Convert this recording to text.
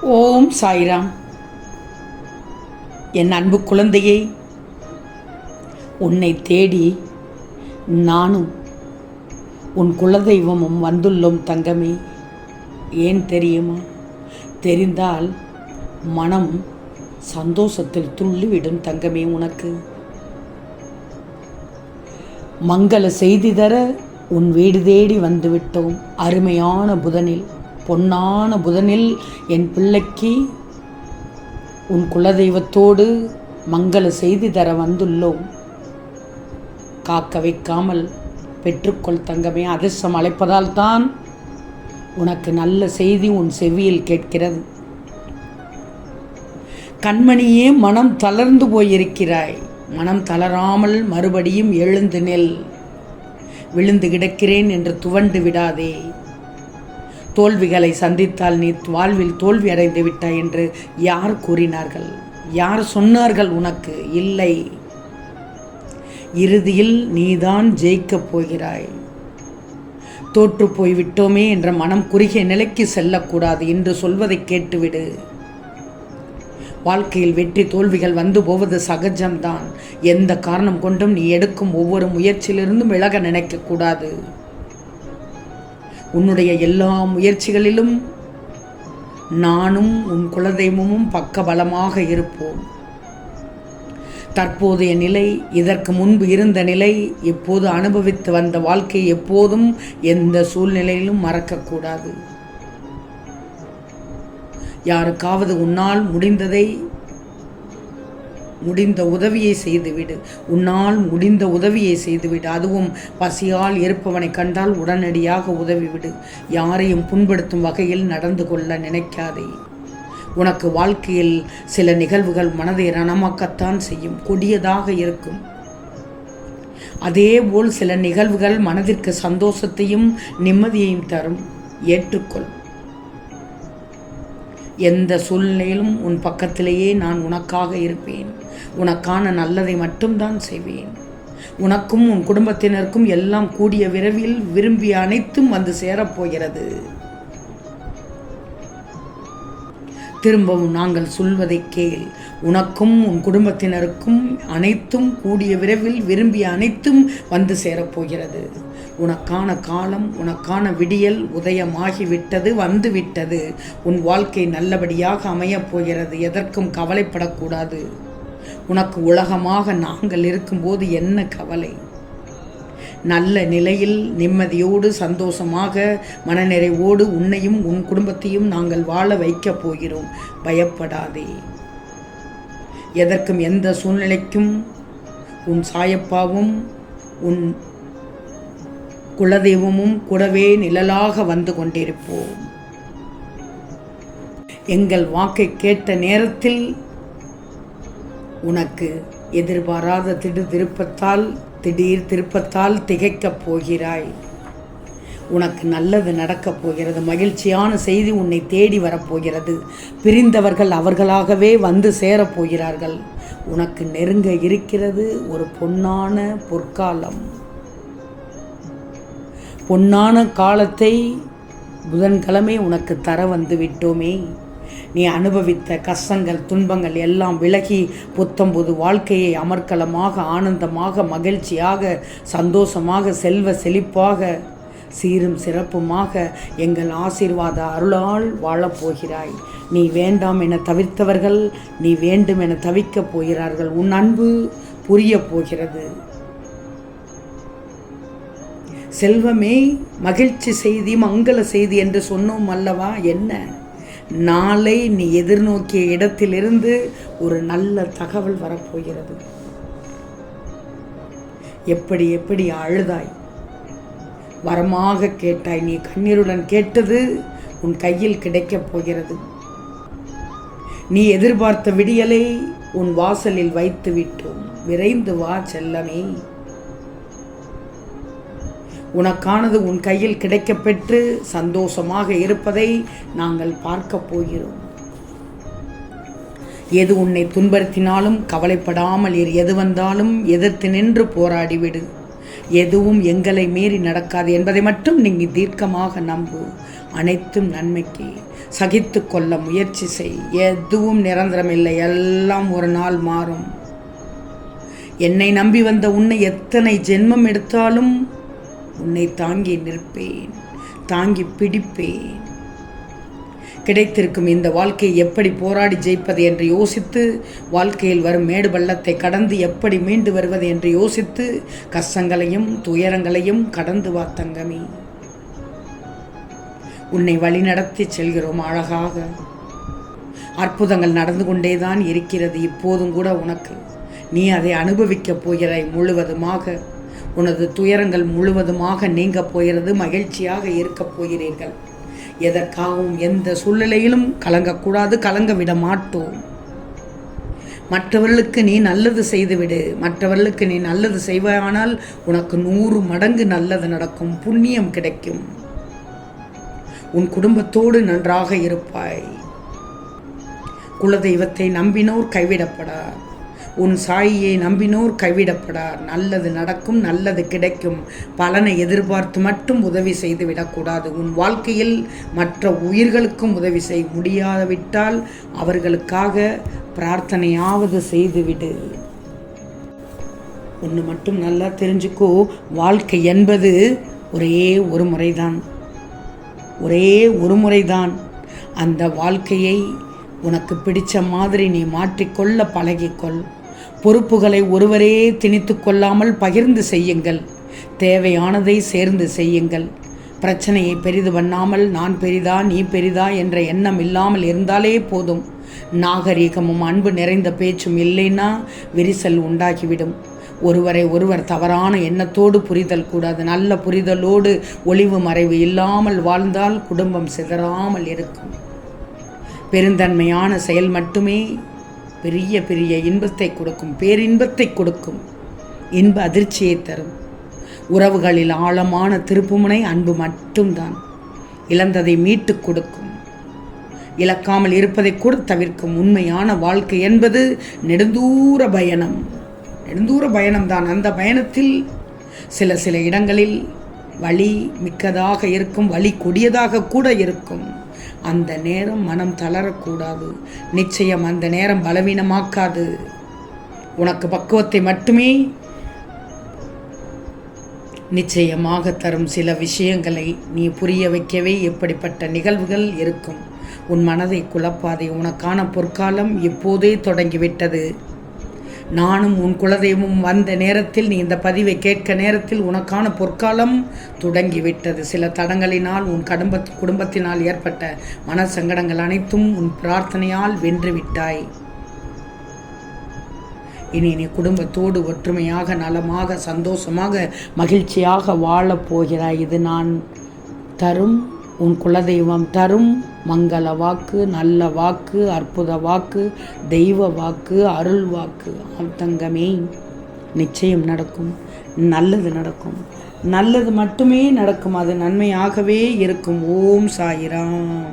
ஓம் சாய்ராம். என் அன்பு குழந்தையே உன்னை தேடி நானும் உன் குலதெய்வமும் வந்துள்ளோம் தங்கமே. ஏன் தெரியுமா? தெரிந்தால் மனம் சந்தோஷத்தில் துள்ளிவிடும் தங்கமே உனக்கு. மங்கள செய்தி தர உன் வீடு தேடி வந்துவிட்டோம் அருமையான புதனில். பொன்னான புதனில் என் பிள்ளைக்கு உன் குலதெய்வத்தோடு மங்கள செய்தி தர வந்துள்ளோம். காக்க வைக்காமல் பெற்றுக்கொள் தங்கமே அதிர்ஷ்டம் அழைப்பதால் தான் உனக்கு நல்ல செய்தி உன் செவியில் கேட்கிறது. கண்மணியே மனம் தளர்ந்து போயிருக்கிறாய். மனம் தளராமல் மறுபடியும் எழுந்து நெல். விழுந்து கிடக்கிறேன் என்று துவண்டு விடாதே. தோல்விகளை சந்தித்தால் நீ வாழ்வில் தோல்வி அடைந்து விட்டாய் என்று யார் கூறினார்கள்? யார் சொன்னார்கள் உனக்கு? இல்லை. இறுதியில் நீதான் ஜெயிக்கப் போகிறாய். தோற்று போய்விட்டோமே என்ற மனம் குறுகிய நிலைக்கு செல்லக்கூடாது என்று சொல்வதை கேட்டுவிடு. வாழ்க்கையில் வெற்றி தோல்விகள் வந்து போவது சகஜம்தான். எந்த காரணம் கொண்டும் நீ எடுக்கும் ஒவ்வொரு முயற்சியிலிருந்தும் விலக நினைக்கக்கூடாது உன்னுடைய எல்லா முயற்சிகளிலும் நானும் உன் குலதெய்வமும் பக்கபலமாக இருப்போம். தற்போதைய நிலை இதற்கு முன்பு இருந்த நிலை இப்போது அனுபவித்து வந்த வாழ்க்கை எப்போதும் எந்த சூழ்நிலையிலும் மறக்கக்கூடாது. யாருக்காவது உன்னால் முடிந்ததை முடிந்த உதவியை செய்துவிடு. உன்னால் முடிந்த உதவியை செய்துவிடு. அதுவும் பசியால் இருப்பவனை கண்டால் உடனடியாக உதவிவிடு. யாரையும் புண்படுத்தும் வகையில் நடந்து கொள்ள நினைக்காதே. உனக்கு வாழ்க்கையில் சில நிகழ்வுகள் மனதை ரணமாக்கத்தான் செய்யும். கொடியதாக இருக்கும். அதேபோல் சில நிகழ்வுகள் மனதிற்கு சந்தோஷத்தையும் நிம்மதியையும் தரும். ஏற்றுக்கொள். எந்த சூழ்நிலையிலும் உன் பக்கத்திலேயே நான் உனக்காக இருப்பேன். உனக்கான நல்லதை மட்டும்தான் செய்வேன். உனக்கும் உன் குடும்பத்தினருக்கும் எல்லாம் கூடிய விரைவில் விரும்பிய அனைத்தும் வந்து சேரப்போகிறது திரும்பவும் நாங்கள் சொல்வதை கேள். உனக்கும் உன் குடும்பத்தினருக்கும் அனைத்தும் கூடிய விரைவில் விரும்பிய அனைத்தும் வந்து சேரப்போகிறது. உனக்கான காலம் உனக்கான விடியல் உதயமாகிவிட்டது வந்துவிட்டது. உன் வாழ்க்கை நல்லபடியாக அமையப் போகிறது எதற்கும் கவலைப்படக்கூடாது. உனக்கு உலகமாக நாங்கள் இருக்கும்போது என்ன கவலை? நல்ல நிலையில் நிம்மதியோடு சந்தோஷமாக மனநிறைவோடு உன்னையும் உன் குடும்பத்தையும் நாங்கள் வாழ வைக்கப் போகிறோம். பயப்படாதே. எதற்கும் எந்த சூழ்நிலைக்கும் உன் சாயப்பாவும் உன் குலதெய்வமும் கூடவே நிழலாக வந்து கொண்டிருப்போம். எங்கள் வாக்கை கேட்ட நேரத்தில் உனக்கு எதிர்பாராத திடு திருப்பத்தால் திடீர் திருப்பத்தால் திகைக்கப் போகிறாய். உனக்கு நல்லது நடக்கப் போகிறது. மகிழ்ச்சியான செய்தி உன்னை தேடி வரப்போகிறது பிரிந்தவர்கள் அவர்களாகவே வந்து சேரப்போகிறார்கள் உனக்கு நெருங்க இருக்கிறது ஒரு பொன்னான பொற்காலம். பொன்னான காலத்தை புதன்கிழமை உனக்கு தர வந்து விட்டோமே. நீ அனுபவித்த கஷ்டங்கள் துன்பங்கள் எல்லாம் விலகி புத்தம்புது வாழ்க்கையை அமர்க்கலமாக ஆனந்தமாக மகிழ்ச்சியாக சந்தோஷமாக செல்வ செழிப்பாக சீரும் சிறப்புமாக எங்கள் ஆசீர்வாத அருளால் வாழப்போகிறாய் நீ வேண்டாம் என தவிர்த்தவர்கள் நீ வேண்டும் என தவிக்கப் போகிறார்கள். உன் அன்பு புரிய போகிறது. செல்வமே மகிழ்ச்சி செய்தி மங்கள செய்தி என்று சொன்னோம் அல்லவா? என்ன? நாளை நீ எதிர்நோக்கிய இடத்திலிருந்து ஒரு நல்ல தகவல் வரப்போகிறது. எப்படி எப்படி அழுதாய்? வரமாக கேட்டாய். நீ கண்ணீருடன் கேட்டது உன் கையில் கிடைக்கப் போகிறது. நீ எதிர்பார்த்த விடியலை உன் வாசலில் வைத்து விட்டோம் விரைந்து வா செல்லமே. உனக்கானது உன் கையில் கிடைக்கப்பெற்று சந்தோஷமாக இருப்பதை நாங்கள் பார்க்கப் போகிறோம். எது உன்னை துன்படுத்தினாலும் கவலைப்படாமல் இரு. எது வந்தாலும் எதிர்த்து நின்று போராடிவிடு. எதுவும் எங்களை மீறி நடக்காது என்பதை மட்டும் நீங்கள் தீர்க்கமாக நம்பு. அனைத்தும் நன்மைக்கு. சகித்து கொள்ள முயற்சி செய். எதுவும் நிரந்தரம் இல்லை எல்லாம் ஒரு நாள் மாறும். என்னை நம்பி வந்த உன்னை எத்தனை ஜென்மம் எடுத்தாலும் உன்னை தாங்கி நிற்பேன் தாங்கி பிடிப்பேன். கிடைத்திருக்கும் இந்த வாழ்க்கையை எப்படி போராடி ஜெயிப்பது என்று யோசித்து வாழ்க்கையில் வரும் மேடு பள்ளத்தை கடந்து எப்படி மீண்டு வருவது என்று யோசித்து கஷ்டங்களையும் துயரங்களையும் கடந்து வா தங்கமே. உன்னை வழிநடத்தி செல்கிறோம் அழகாக. அற்புதங்கள் நடந்து கொண்டேதான் இருக்கிறது இப்போதும் கூட உனக்கு. நீ அதை அனுபவிக்கப் போகிறாய் முழுவதுமாக. உனது துயரங்கள் முழுவதுமாக நீங்க போகிறது மகிழ்ச்சியாக இருக்கப் போகிறீர்கள். எதற்காகவும் எந்த சூழ்நிலையிலும் கலங்கக்கூடாது கலங்க விட மாட்டோம். மற்றவர்களுக்கு நீ நல்லது செய்துவிடு. மற்றவர்களுக்கு நீ நல்லது செய்வானால் உனக்கு நூறு மடங்கு நல்லது நடக்கும் புண்ணியம் கிடைக்கும். உன் குடும்பத்தோடு நன்றாக இருப்பாய். குலதெய்வத்தை நம்பினோர் கைவிடப்படார். உன் சாயியை நம்பினோர் கைவிடப்படார் நல்லது நடக்கும் நல்லது கிடைக்கும். பலனை எதிர்பார்த்து மட்டும் உதவி செய்து விடக்கூடாது. உன் வாழ்க்கையில் மற்ற உயிர்களுக்கும் உதவி செய்ய முடியாவிட்டால் அவர்களுக்காக பிரார்த்தனையாவது செய்துவிடு. ஒன்று மட்டும் நல்லா தெரிஞ்சுக்கோ. வாழ்க்கை என்பது ஒரே ஒரு முறைதான். ஒரே ஒரு முறைதான். அந்த வாழ்க்கையை உனக்கு பிடிச்ச மாதிரி நீ மாற்றிக்கொள்ள பழகிக்கொள். பொறுப்புகளை ஒருவரே திணித்து கொள்ளாமல் பகிர்ந்து செய்யுங்கள். தேவையானதை சேர்ந்து செய்யுங்கள். பிரச்சனையை பெரிது பண்ணாமல் நான் பெரிதா நீ பெரிதா என்ற எண்ணம் இல்லாமல் இருந்தாலே போதும். நாகரீகமும் அன்பு நிறைந்த பேச்சும் இல்லைன்னா விரிசல் உண்டாகிவிடும். ஒருவரை ஒருவர் தவறான எண்ணத்தோடு புரிதல் கூடாது. நல்ல புரிதலோடு ஒளிவு மறைவு இல்லாமல் வாழ்ந்தால் குடும்பம் சிதறாமல் இருக்கும். பெருந்தன்மையான செயல் மட்டுமே பெரிய பெரிய இன்பத்தை கொடுக்கும் பேரின்பத்தை கொடுக்கும் இன்ப அதிர்ச்சியை தரும். உறவுகளில் ஆழமான திருப்புமுனை அன்பு மட்டும்தான் இழந்ததை மீட்டு கொடுக்கும். இழக்காமல் இருப்பதை கூட தவிர்க்கும் உண்மையான வாழ்க்கை என்பது நெடுந்தூர பயணம். நெடுந்தூர பயணம்தான். அந்த பயணத்தில் சில சில இடங்களில் வழி மிக்கதாக இருக்கும் வழி கொடியதாக கூட இருக்கும். அந்த நேரம் மனம் தளரக்கூடாது. நிச்சயம் அந்த நேரம் பலவீனமாக்காது. உனக்கு பக்குவத்தை மட்டுமே நிச்சயமாக தரும் சில விஷயங்களை நீ புரிய வைக்கவே எப்படிப்பட்ட நிகழ்வுகள் இருக்கும். உன் மனதை குழப்பாதே. உனக்கான பொற்காலம் இப்போதே தொடங்கிவிட்டது. நானும் உன் குலதெய்வமும் வந்த நேரத்தில் நீ இந்த பதிவை கேட்க நேரத்தில் உனக்கான பொற்காலம் தொடங்கிவிட்டது. சில தடங்களினால் உன் குடும்ப குடும்பத்தினால் ஏற்பட்ட மன சங்கடங்கள் அனைத்தும் உன் பிரார்த்தனையால் வென்று விட்டாய் இனி நீ குடும்பத்தோடு ஒற்றுமையாக நலமாக சந்தோஷமாக மகிழ்ச்சியாக வாழப் போகிறாய். இது நான் தரும் உன் குலதெய்வம் தரும் மங்கள வாக்கு நல்ல வாக்கு அற்புத வாக்கு தெய்வ வாக்கு அருள் வாக்கு. தங்கமே நிச்சயம் நடக்கும். நல்லது நடக்கும். நல்லது மட்டுமே நடக்கும். அது நன்மையாகவே இருக்கும். ஓம் சாயிராம்.